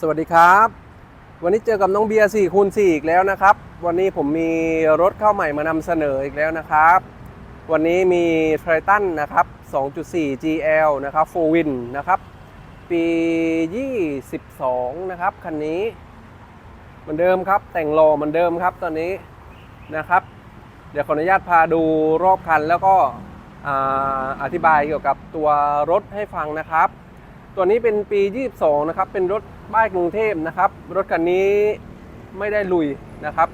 สวัสดีครับ วันนี้เจอกับน้องเบียร์4คูณ4อีกแล้วนะครับ วันนี้ผมมีรถเข้าใหม่มานำเสนออีกแล้วนะครับ วันนี้มีไททันนะครับ 2.4 GL นะครับ4 Win นะครับ ปี 22 นะครับ คันนี้เหมือนเดิมครับ แต่งรอเหมือนเดิมครับตอนนี้นะครับ เดี๋ยวขออนุญาตพาดูรอบคันแล้วก็ออธิบายเกี่ยวกับตัวรถให้ฟังนะครับ ตัวนี้เป็นปี 22 นะครับ เป็นรถบ้านกรุงเทพนะครับ รถคันนี้ไม่ได้ลุยนะครับ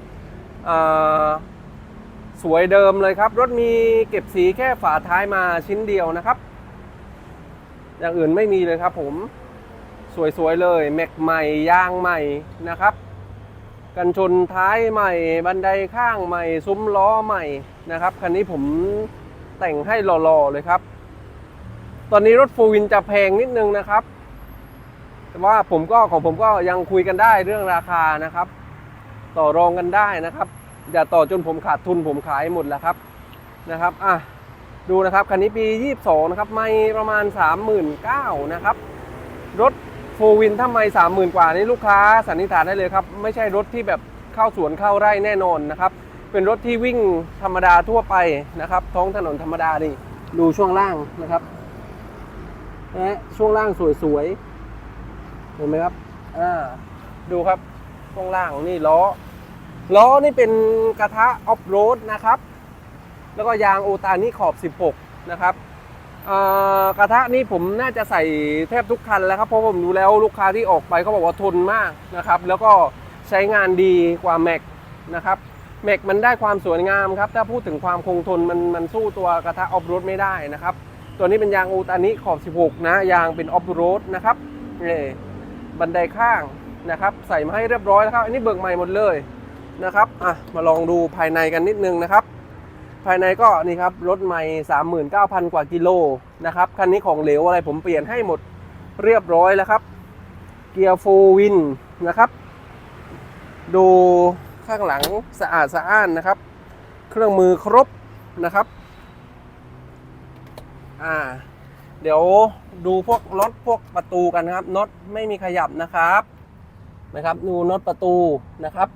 สวยเดิมเลยครับ รถมีเก็บสีแค่ฝาท้ายมาชิ้นเดียวนะครับ อย่างอื่นไม่มีเลยครับผม สวยๆเลย แม็กใหม่ยางใหม่นะครับ กันชนท้ายใหม่ บันไดข้างใหม่ ซุ้มล้อใหม่นะครับ คันนี้ผมแต่งให้หล่อๆเลยครับ ตอนนี้รถฟูวินจะแพงนิดนึงนะครับ แต่ว่าผมก็ของผมก็ยังคุยกันได้เรื่องราคานะครับ ต่อรองกันได้นะครับ อย่าต่อจนผมขาดทุนผมขายหมดแล้วครับนะครับอะดูนะครับคันนี้ปี 22 นะครับ ไม่ประมาณ 39,000นะครับ รถโฟวินถ้าไม 30,000 กว่านี้ลูกค้าสันนิษฐานได้เลยครับ ไม่ใช่รถที่แบบเข้าสวนเข้าไร่แน่นอนนะครับ เป็นรถที่วิ่งธรรมดาทั่วไปนะครับ ท้องถนนธรรมดานี่ดูช่วงล่างนะครับ นะช่วงล่างสวยๆเห็นไหมครับอ่าดูครับช่วงล่างนี่ล้อ ล้อนี่เป็นกระทะออฟโรดนะครับ แล้วก็ยางโอตานี่ขอบ 16 นะครับกระทะนี่ผมน่าจะใส่แทบทุกคันแล้วครับเพราะผมดูแล้วลูกค้าที่ออกไปเขาบอกว่าทนมากนะครับ แล้วก็ใช้งานดีกว่าแม็กนะครับแม็กมันได้ความสวยงามครับ ถ้าพูดถึงความคงทนมันมันสู้ตัวกระทะออฟโรดไม่ได้นะครับ ตัวนี้เป็นยางอูตานิขอบ 16 นะ ยางเป็นออฟโรดนะครับนี่บันไดข้างนะครับ ใส่มาให้เรียบร้อยแล้วครับ อันนี้เบิกใหม่หมดเลยนะครับอะมาลองดูภายในกันนิดนึงนะครับ ภายในก็นี่ครับรถใหม่ 39,000 กว่ากิโลนะครับคันนี้ของเหลวอะไรผมเปลี่ยนให้หมดเรียบร้อยแล้วครับ เกียร์โฟวินนะครับ ดูข้างหลังสะอาดสะอ้านนะครับ เครื่องมือครบนะครับ อ่า เดี๋ยวดูพวกน็อตพวกประตูกันนะครับน็อตไม่มีขยับนะครับนะครับดูน็อตประตูนะครับ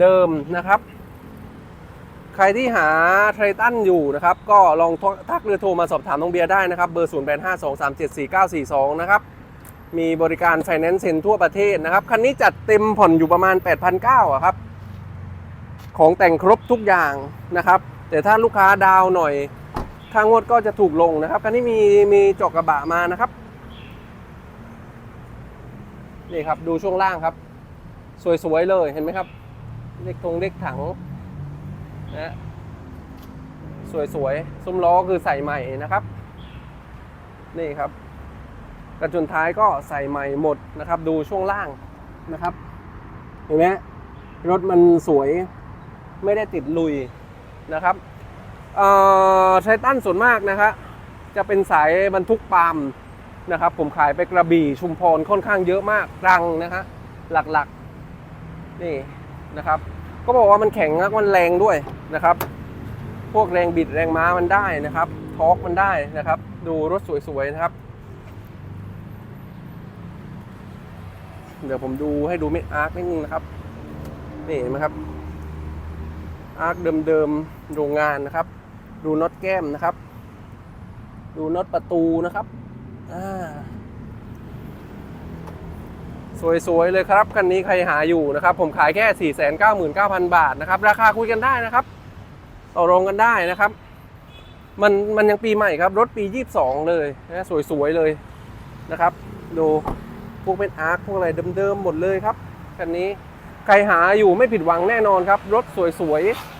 เดิมๆนะครับ ใครที่หาไททันอยู่นะครับ ก็ลองทักหรือโทรมาสอบถามน้องเบียร์ได้นะครับ เบอร์ 0 8 5 2 3 7 4 9 4 2 นะครับ มีบริการไฟแนนซ์เซ็นทั่วประเทศนะครับ คันนี้จัดเต็มผ่อนอยู่ประมาณ 8,900ครับ ของแต่งครบทุกอย่างนะครับ แต่ถ้าลูกค้าดาวหน่อย ค่างวดก็จะถูกลงนะครับคันนี้มีมีจกกระบะมานะครับนี่ครับดูช่วงล่างครับ สวยๆเลยเห็นไหมครับเล็กทงเล็กถังนะสวยๆซุ้มล้อคือใส่ใหม่นะครับ นี่ครับกระจุนท้ายก็ใส่ใหม่หมดนะครับ ดูช่วงล่างนะครับเห็นไหมรถมันสวยไม่ได้ติดลุยนะครับ ไททันส่วนมากนะครับจะเป็นสายบรรทุกปาล์มนะครับ ผมขายไปกระบี่ชุมพรค่อนข้างเยอะมากรังนะฮะหลักๆนี่นะครับ ก็บอกว่ามันแข็งแล้วมันแรงด้วยนะครับ พวกแรงบิดแรงม้ามันได้นะครับทอร์กมันได้นะครับ ดูรถสวยๆนะครับ เดี๋ยวผมดูให้ดูเม็ดอาร์คนิดนึงนะครับนี่เห็นไหมครับอาร์คเดิมๆโรงงานนะครับ ดูน็อตแก้มนะครับ ดูน็อตประตูนะครับสวยๆเลยครับคันนี้ใครหาอยู่นะครับ ผมขายแค่ 4 9 9 0 0 0 บาทนะครับ ราคาคุยกันได้นะครับต่อรองกันได้นะครับ มันมันยังปีใหม่ครับ รถปี 22 เลยนะสวยๆเลยนะครับดูพวกเป็นอาร์คพวกอะไรเดิมๆหมดเลยครับคันนี้ใครหาอยู่ไม่ผิดหวังแน่นอนครับ รถสวยๆ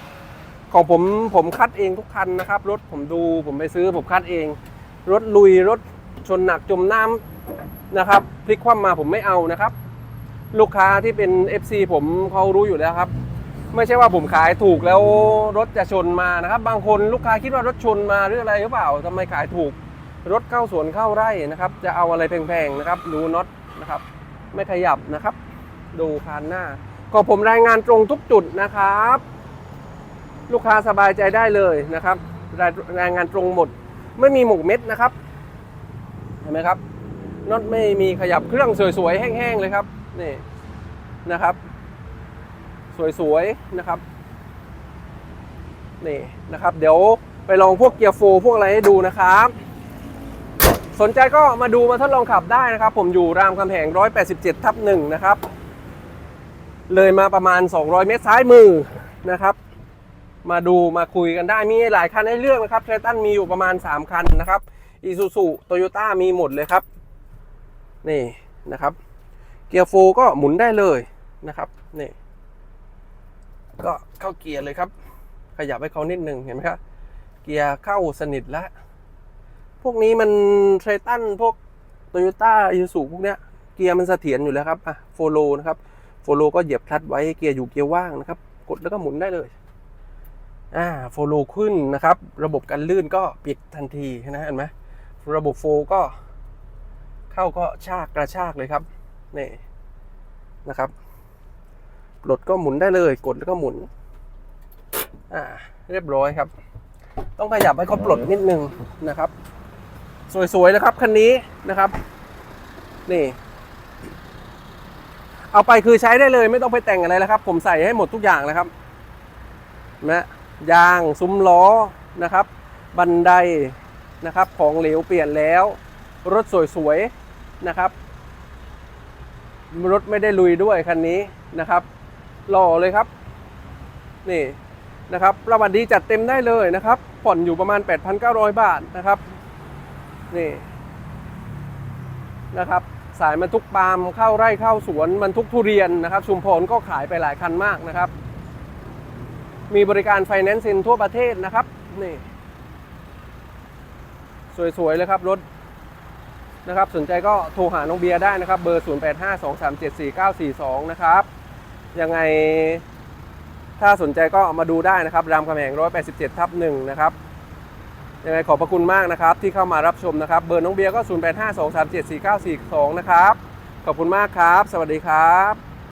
ของผมผมคัดเองทุกคันนะครับ รถผมดูผมไปซื้อผมคัดเอง รถลุยรถชนหนักจมน้ำนะครับพลิกคว่ำมาผมไม่เอานะครับ ลูกค้าที่เป็น FC ผมเขารู้อยู่แล้วครับไม่ใช่ว่าผมขายถูกแล้วรถจะชนมานะครับ บางคนลูกค้าคิดว่ารถชนมาหรืออะไรหรือเปล่าทำไมขายถูก รถเข้าสวนเข้าไร่นะครับ จะเอาอะไรแพงๆนะครับดูน็อตนะครับ ไม่ขยับนะครับ ดูคานหน้า ก็ผมรายงานตรงทุกจุดนะครับ ลูกค้าสบายใจได้เลยนะครับรายรายงานตรงหมด ไม่มีหมกเม็ดนะครับ เห็นไหมครับน็อตไม่มีขยับเครื่องสวยๆ แห้งๆเลยครับนี่นะครับ สวยๆนะครับนี่นะครับ เดี๋ยวไปลองพวกเกียร์โฟร์พวกอะไรให้ดูนะครับ สนใจก็มาดูมาทดลองขับได้นะครับ ผมอยู่รามคำแหง 187 ทับหนึ่งนะครับ เลยมาประมาณ 200 เมตรซ้ายมือนะครับ มาดูมาคุยกันได้มีหลายคันให้เลือกนะครับเทตันมีอยู่ประมาณ 3 คันนะครับอีซูซูโตโยต้ามีหมดเลยครับ นี่นะครับ เกียร์โฟก็หมุนได้เลยนะครับนี่ก็เข้าเกียร์เลยครับ ขยับให้เขานิดหนึ่งเห็นไหมครับเกียร์เข้าสนิทแล้วพวกนี้มันเทตันพวกโตโยต้าอีซูซูพวกเนี้ยเกียร์มันเสถียรอยู่แล้วครับอะโฟโลนะครับโฟโลก็เหยียบคลัตช์ไว้เกียร์อยู่เกียร์ว่างนะครับ กดแล้วก็หมุนได้เลย อ่าโฟโลขึ้นนะครับ ระบบการลื่นก็ปิดทันทีนะเห็นไหมระบบโฟก็เข้าก็ชากกระชากเลยครับนี่นะครับปลดก็หมุนได้เลย กดแล้วก็หมุน อ่า เรียบร้อยครับ ต้องขยับให้เขาปลดนิดนึงนะครับ สวยๆนะครับคันนี้นะครับ นี่ เอาไปคือใช้ได้เลย ไม่ต้องไปแต่งอะไรแล้วครับ ผมใส่ให้หมดทุกอย่างแล้วครับนะ ยางซุ้มล้อนะครับ บันไดนะครับของเหลวเปลี่ยนแล้ว รถสวยๆนะครับรถไม่ได้ลุยด้วยคันนี้นะครับหล่อเลยครับ นี่นะครับประวัติดีจัดเต็มได้เลยนะครับ ผ่อนอยู่ประมาณ 8,900 บาทนะครับนี่นะครับ สายบรรทุกปาล์มเข้าไร่เข้าสวนบรรทุกทุเรียนนะครับชุมพรก็ขายไปหลายคันมากนะครับ มีบริการไฟแนนซ์ซินทั่วประเทศนะครับ นี่ สวย ๆ เลยครับ รถนะครับ สนใจก็โทรหาน้องเบียร์ได้นะครับ เบอร์ 0852374942 นะครับ ยังไงถ้าสนใจก็มาดูได้นะครับ รามคำแหง 187 ทับหนึ่งนะครับ ยังไงขอบพระคุณมากนะครับ ที่เข้ามารับชมนะครับ เบอร์น้องเบียร์ก็ 0852374942 นะครับ ขอบคุณมากครับ สวัสดีครับ